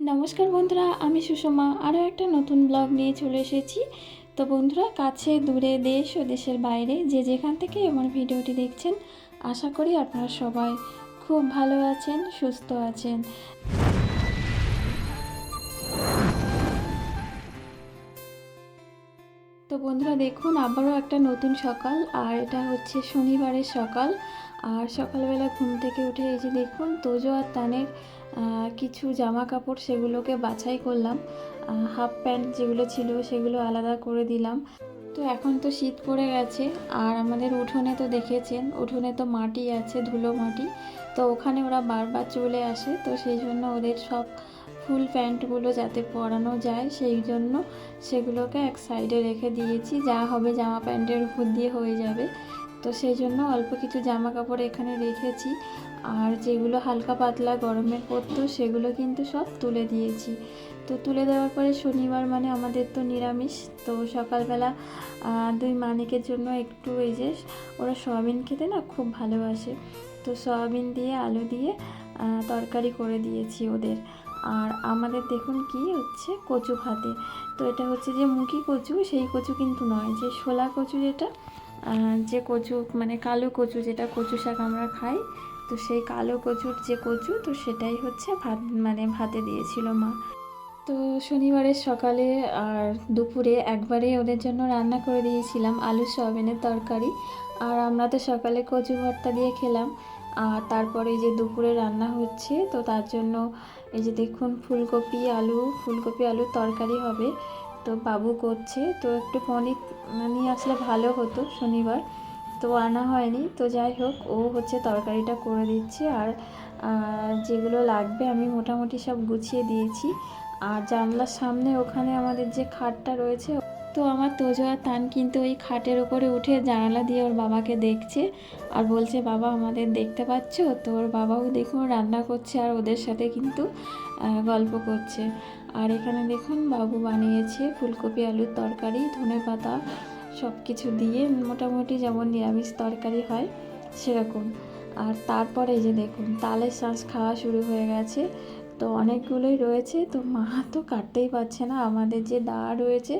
নমস্কার বন্ধুরা, আমি সুষমা। আরও একটা নতুন ব্লগ নিয়ে চলে এসেছি। তো বন্ধুরা, কাছে, দূরে, দেশ ও দেশের বাইরে যে যেখান থেকে আমার ভিডিওটি দেখছেন, আশা করি আপনারা সবাই খুব ভালো আছেন, সুস্থ আছেন। তো বন্ধুরা, দেখুন, আবারও একটা নতুন সকাল, আর এটা হচ্ছে শনিবারের সকাল। আর সকালবেলা ঘুম থেকে উঠে এই যে দেখুন, তোজো আর তানের কিছু জামা কাপড় সেগুলোকে বাছাই করলাম। হাফ প্যান্ট যেগুলো ছিল সেগুলো আলাদা করে দিলাম। তো এখন তো শীত পড়ে গেছে, আর আমাদের উঠোনে তো দেখেছেন, উঠোনে তো মাটি আছে, ধুলো মাটি। তো ওখানে ওরা বারবার চলে আসে, তো সেই জন্য ওদের সব ফুল প্যান্টগুলো যাতে পরানো যায়, সেই জন্য সেগুলোকে এক সাইডে রেখে দিয়েছি। যা হবে জামা প্যান্টের উপর দিয়ে হয়ে যাবে। তো সেই জন্য অল্প কিছু জামা কাপড় এখানে রেখেছি। আর যেগুলো হালকা পাতলা গরমের পরতো, সেগুলো কিন্তু সব তুলে দিয়েছি। তো তুলে দেওয়ার পরে শনিবার মানে আমাদের তো নিরামিষ, তো সকালবেলা দুই মানিকের জন্য একটু এই যে ওরা সয়াবিন খেতে না খুব ভালোবাসে। তো সয়াবিন দিয়ে, আলু দিয়ে তরকারি করে দিয়েছি ওদের। আর আমাদের দেখুন কি হচ্ছে কচু ভাতে। তো এটা হচ্ছে যে মুখি কচু, সেই কচু কিন্তু নয়, যে শোলা কচু যেটা যে কচু মানে কালো কচু, যেটা কচু শাক আমরা খাই, তো সেই কালো কচুর যে কচু, তো সেটাই হচ্ছে ভাত মানে ভাতে দিয়েছিল মা। তো শনিবারের সকালে আর দুপুরে একবারে ওদের জন্য রান্না করে দিয়েছিলাম আলু সয়াবিনের তরকারি। আর আমরা তো সকালে কচু ভর্তা দিয়ে খেলাম। আর তারপরে যে দুপুরে রান্না হচ্ছে, তো তার জন্য এই যে দেখুন, ফুলকপি আলু, ফুলকপি আলুর তরকারি হবে। তো বাবু করছে, তো একটু পনির নিয়ে আসলে ভালো হতো শনিবার, তো আনা হয়নি, তো যাই হোক, ও হচ্ছে তরকারিটা করে দিচ্ছে আর যেগুলো লাগবে আমি মোটামুটি সব গুছিয়ে দিয়েছি। আর জানলার সামনে ওখানে আমাদের যে খাটটা রয়েছে তো আমার তোজো আর তান কিন্তু ওই খাটের ওপরে উঠে জানালা দিয়ে ওর বাবাকে দেখছে আর বলছে, বাবা, আমাদের দেখতে পাচ্ছ? তো ওর বাবাও দেখুন রান্না করছে আর ওদের সাথে কিন্তু গল্প করছে। আর এখানে দেখুন বাবু বানিয়েছে ফুলকপি, আলুর তরকারি, ধনে পাতা সব কিছু দিয়ে মোটামুটি যেমন নিরামিষ তরকারি হয় সেরকম। আর তারপরে যে দেখুন, তালের শ্বাস খাওয়া শুরু হয়ে গেছে। তো অনেকগুলোই রয়েছে। তো মা তো কাটতেই পারছে না। আমাদের যে দা রয়েছে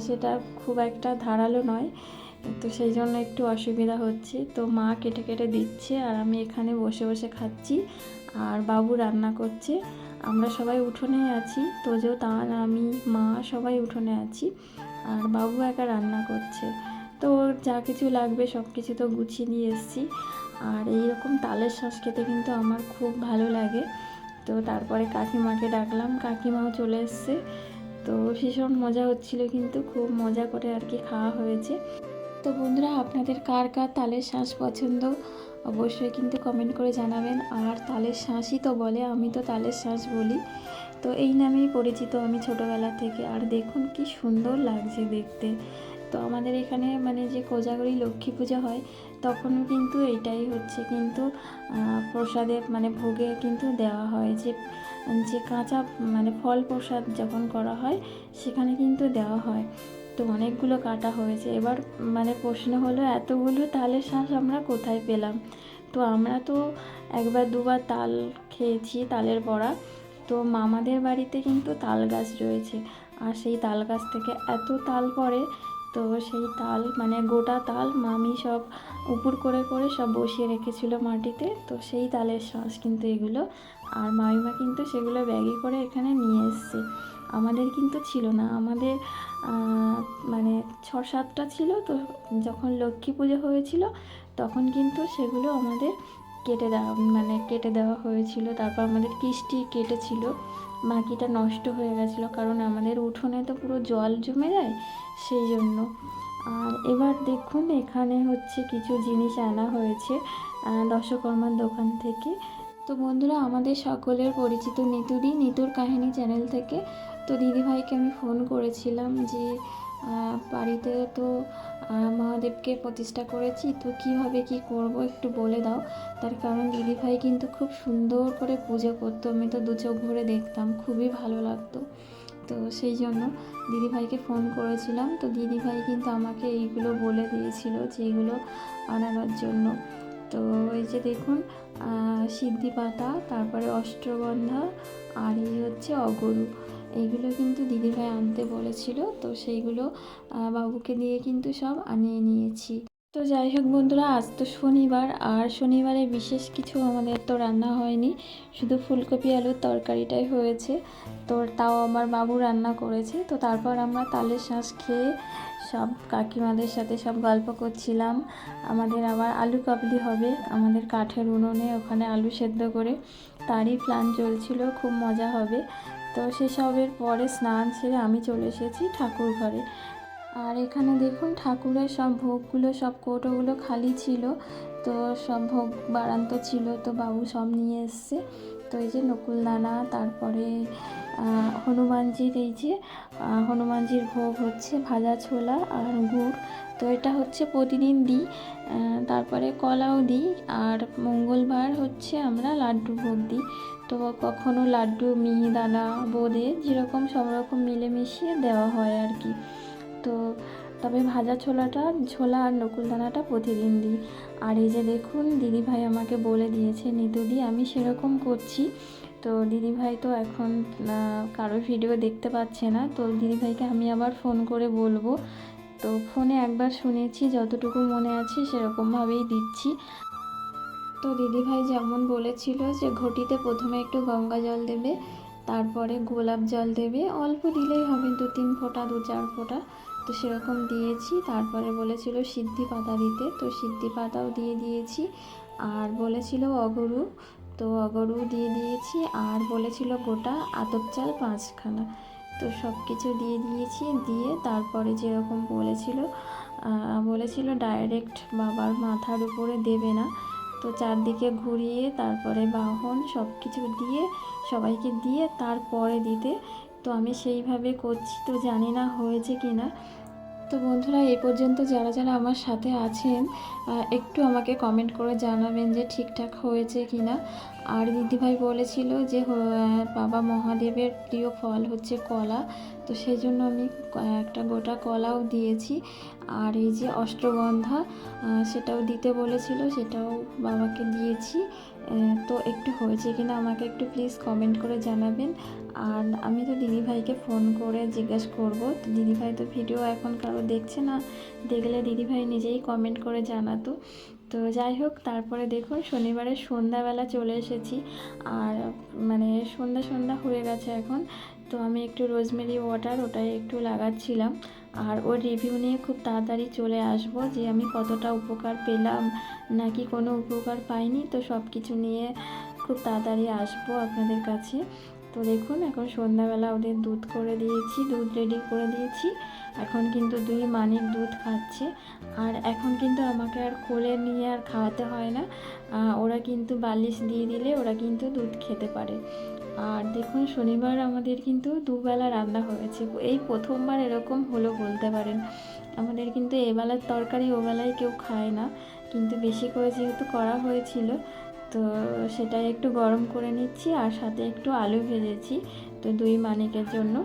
সেটা খুব একটা ধারালো নয়। তো সেই জন্য একটু অসুবিধা হচ্ছে। তো মা কেটে কেটে দিচ্ছে আর আমি এখানে বসে বসে খাচ্ছি। আর বাবু রান্না করছে। আমরা সবাই উঠোনে আছি। তোজো, তান, আমি, মা সবাই উঠোনে আছি। আর বাবু একা রান্না করছে। তো ওর যা কিছু লাগবে সব কিছু তো গুছিয়ে নিয়ে এসেছি। আর এই রকম তালের শ্বাস খেতে কিন্তু আমার খুব ভালো লাগে। তো তারপরে কাকিমাকে ডাকলাম, কাকিমাও চলে এসছে। তো ভীষণ মজা হচ্ছিল কিন্তু, খুব মজা করে আর কি খাওয়া হয়েছে। তো বন্ধুরা, আপনাদের কার কার তালের শ্বাস পছন্দ? অবশ্যই কিন্তু কমেন্ট করে জানাবেন। আর তালের শ্বাসই তো বলে, আমি তো তালের শ্বাস বলি। তো এই নামেই পরিচিত আমি ছোটোবেলা থেকে। আর দেখুন কি সুন্দর লাগছে দেখতে। তো আমাদের এখানে মানে যে কোজাগরি লক্ষ্মী পূজা হয়, তখনও কিন্তু এইটাই হচ্ছে। কিন্তু প্রসাদে মানে ভোগে কিন্তু দেওয়া হয় যে যে কাঁচা মানে ফল প্রসাদ যখন করা হয়, সেখানে কিন্তু দেওয়া হয়। তো অনেকগুলো কাটা হয়েছে। এবার মানে প্রশ্ন হলো, এতগুলো তালের শ্বাস আমরা কোথায় পেলাম? তো আমরা তো একবার দুবার তাল খেয়েছি, তালের বড়া। তো মামাদের বাড়িতে কিন্তু তাল গাছ রয়েছে। আর সেই তাল গাছ থেকে এত তাল পড়ে তো সেই তাল মানে গোটা তাল মামি সব উপর করে করে সব বসিয়ে রেখেছিল মাটিতে। তো সেই তালের শ্বাস কিন্তু এগুলো। আর মামিমা কিন্তু সেগুলো ব্যাগে করে এখানে নিয়ে এসছে। আমাদের কিন্তু ছিল না। আমাদের মানে ছ সাতটা ছিল। তো যখন লক্ষ্মী পুজো হয়েছিল, তখন কিন্তু সেগুলো আমাদের কেটে দেওয়া মানে কেটে দেওয়া হয়েছিল। তারপর আমাদের কিস্টি কেটেছিল। বাকিটা নষ্ট হয়ে গেছিল কারণ আমাদের উঠোনে তো পুরো জল জমে যায় সেই জন্য। আর এবার দেখুন, এখানে হচ্ছে কিছু জিনিস আনা হয়েছে দশকর্মার দোকান থেকে। তো বন্ধুরা, আমাদের সকলের পরিচিত নিতুরি, নিতুর কাহিনী চ্যানেল থেকে। তো দিদিভাইকে আমি ফোন করেছিলাম যে বাড়িতে তো মহাদেবকে প্রতিষ্ঠা করেছি, তো কীভাবে কি করব একটু বলে দাও। তার কারণ দিদিভাই কিন্তু খুব সুন্দর করে পুজো করতো, আমি তো দু চোখ ভরে দেখতাম, খুবই ভালো লাগতো। তো সেই জন্য দিদিভাইকে ফোন করেছিলাম, তো দিদিভাই কিন্তু আমাকে এইগুলো বলে দিয়েছিল যে এগুলো আনানোর জন্য। তো এই যে দেখুন সিদ্ধি পাতা, তারপরে অষ্টগন্ধা, আর এই হচ্ছে অগরু। এইগুলো কিন্তু দিদিভাই আনতে বলেছিল, তো সেইগুলো বাবুকে দিয়ে কিন্তু সব আনিয়ে নিয়েছি। তো যাই হোক বন্ধুরা, আজ তো শনিবার, আর শনিবারে বিশেষ কিছু আমাদের তো রান্না হয়নি, শুধু ফুলকপি আলুর তরকারিটাই হয়েছে। তো তাও আমার বাবু রান্না করেছে, তো তারপর আমরা তালের শাঁস খেয়ে সব কাকিমাদের সাথে সব গল্প করছিলাম। আমাদের আবার আলু কাবলি হবে, আমাদের কাঠের উনুনে ওখানে আলু সেদ্ধ করে, তারই প্ল্যান চলছিল, খুব মজা হবে। তো সেসবের পরে স্নান সেরে আমি চলে এসেছি ঠাকুর ঘরে। আর এখানে দেখুন ঠাকুরের সব ভোগগুলো, সব কৌটোগুলো খালি ছিল। তো সব ভোগ বাড়ান্ত ছিল, তো বাবু সব নিয়ে এসছে। তো এই যে নকুলদানা তারপরে হনুমানজির এই যে হনুমানজির ভোগ হচ্ছে ভাজা ছোলা আর গুড়। তো এটা হচ্ছে প্রতিদিন দিই তারপরে কলাও দিই আর মঙ্গলবার হচ্ছে আমরা লাড্ডু ভোগ দিই। তো কখনো লাড্ডু মিহিদানা বোঁদে যেরকম সব রকম মিলেমিশিয়ে দেওয়া হয় আর কি। তো তবে ভাজা ছোলাটা, ছোলা আর নকুলদানাটা প্রতিদিন দিই। আর এই যে দেখুন, দিদিভাই আমাকে বলে দিয়েছে নিতুদি আমি সেরকম করছি। তো দিদিভাই তো এখন কারও ভিডিও দেখতে পাচ্ছে না। তো দিদিভাইকে আমি আবার ফোন করে বলব। তো ফোনে একবার শুনেছি, যতটুকু মনে আছে সেরকমভাবেই দিচ্ছি। তো দিদিভাই যেমন বলেছিল যে, ঘটিতে প্রথমে একটু গঙ্গা জল দেবে, তারপরে গোলাপ জল দেবে। অল্প দিলেই হবে দু তিন ফোঁটা দু চার ফোঁটা। তো সেরকম দিয়েছি। তারপরে বলেছিল সিদ্ধি পাতা দিতে। তো সিদ্ধি পাতাও দিয়ে দিয়েছি। আর বলেছিল অগরু। তো অগরু দিয়ে দিয়েছি। আর বলেছিল গোটা আতপ চাল পাঁচখানা। তো সব কিছু দিয়ে দিয়েছি। দিয়ে তারপরে যেরকম বলেছিল বলেছিল ডাইরেক্ট বাবার মাথার উপরে দেবে না। তো চারদিকে ঘুরিয়ে তারপরে বাহন সব কিছু দিয়ে, সবাইকে দিয়ে তারপরে দিতে। তো আমি সেইভাবে করছি। তো জানি না হয়েছে কি না তো বন্ধুরা, এই পর্যন্ত যারা যারা আমার সাথে আছেন একটু আমাকে কমেন্ট করে জানাবেন যে ঠিকঠাক হয়েছে কি না আর দিদিভাই বলেছিল যে বাবা মহাদেবের প্রিয় ফল হচ্ছে কলা। তো সেই জন্য আমি একটা গোটা কলাও দিয়েছি। আর এই যে অষ্টগন্ধা সেটাও দিতে বলেছিল, সেটাও বাবাকে দিয়েছি। তো একটু হয়েছে কিনা আমাকে একটু প্লিজ কমেন্ট করে জানাবেন। আর আমি তো দিদিভাইকে ফোন করে জিজ্ঞেস করব। তো দিদিভাই তো ভিডিও এখন কারও দেখছে না, দেখলে দিদিভাই নিজেই কমেন্ট করে জানাতো। তো যাই হোক, তারপরে দেখুন শনিবারের সন্ধ্যাবেলা চলে এসেছি। আর মানে সন্ধ্যা সন্ধ্যা হয়ে গেছে এখন। তো আমি একটু রোজমেরি ওয়াটার ওটাই একটু লাগাচ্ছিলাম। আর ওর রিভিউ নিয়ে খুব তাড়াতাড়ি চলে আসব যে আমি কতটা উপকার পেলাম নাকি কোনো উপকার পাইনি। তো সব কিছু নিয়ে খুব তাড়াতাড়ি আসব আপনাদের কাছে। তো দেখুন, এখন সন্ধ্যাবেলা ওদের দুধ করে দিয়েছি, দুধ রেডি করে দিয়েছি। এখন কিন্তু দুই মানিক দুধ খাচ্ছে। আর এখন কিন্তু আমাকে আর কোলে নিয়ে আর খাওয়াতে হয় না। ওরা কিন্তু বালিশ দিয়ে দিলে ওরা কিন্তু দুধ খেতে পারে। আর দেখুন, শনিবার আমাদের কিন্তু দুবেলা রান্না হয়েছে। এই প্রথমবার এরকম হলো বলতে পারেন। আমাদের কিন্তু এবেলার তরকারি ওবেলায় কেউ খায় না। কিন্তু বেশি করে যেহেতু করা হয়েছিল, তো সেটাই একটু গরম করে নিচ্ছি আর সাথে একটু আলু ভেজেছি, তো দুই মানিকের জন্য।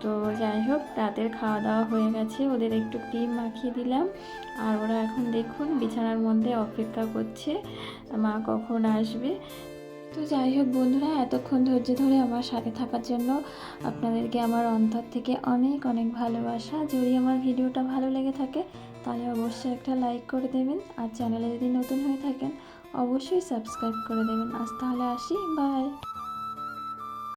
তো যাই হোক, রাতের খাওয়া দাওয়া হয়ে গেছে। ওদের একটু ক্রিম মাখিয়ে দিলাম। আর ওরা এখন দেখুন, বিছানার মধ্যে অপেক্ষা করছে। মা কখন আসবে? তো যাই হোক বন্ধুরা, এতক্ষণ ধৈর্য ধরে আমার সাথে থাকার জন্য আপনাদেরকে আমার অন্তর থেকে অনেক অনেক ভালোবাসা। যদি আমার ভিডিওটা ভালো লেগে থাকে, তাহলে অবশ্যই একটা লাইক করে দেবেন। আর চ্যানেলে যদি নতুন হয়ে থাকেন, অবশ্যই সাবস্ক্রাইব করে দেবেন। আজ তাহলে আসি বাই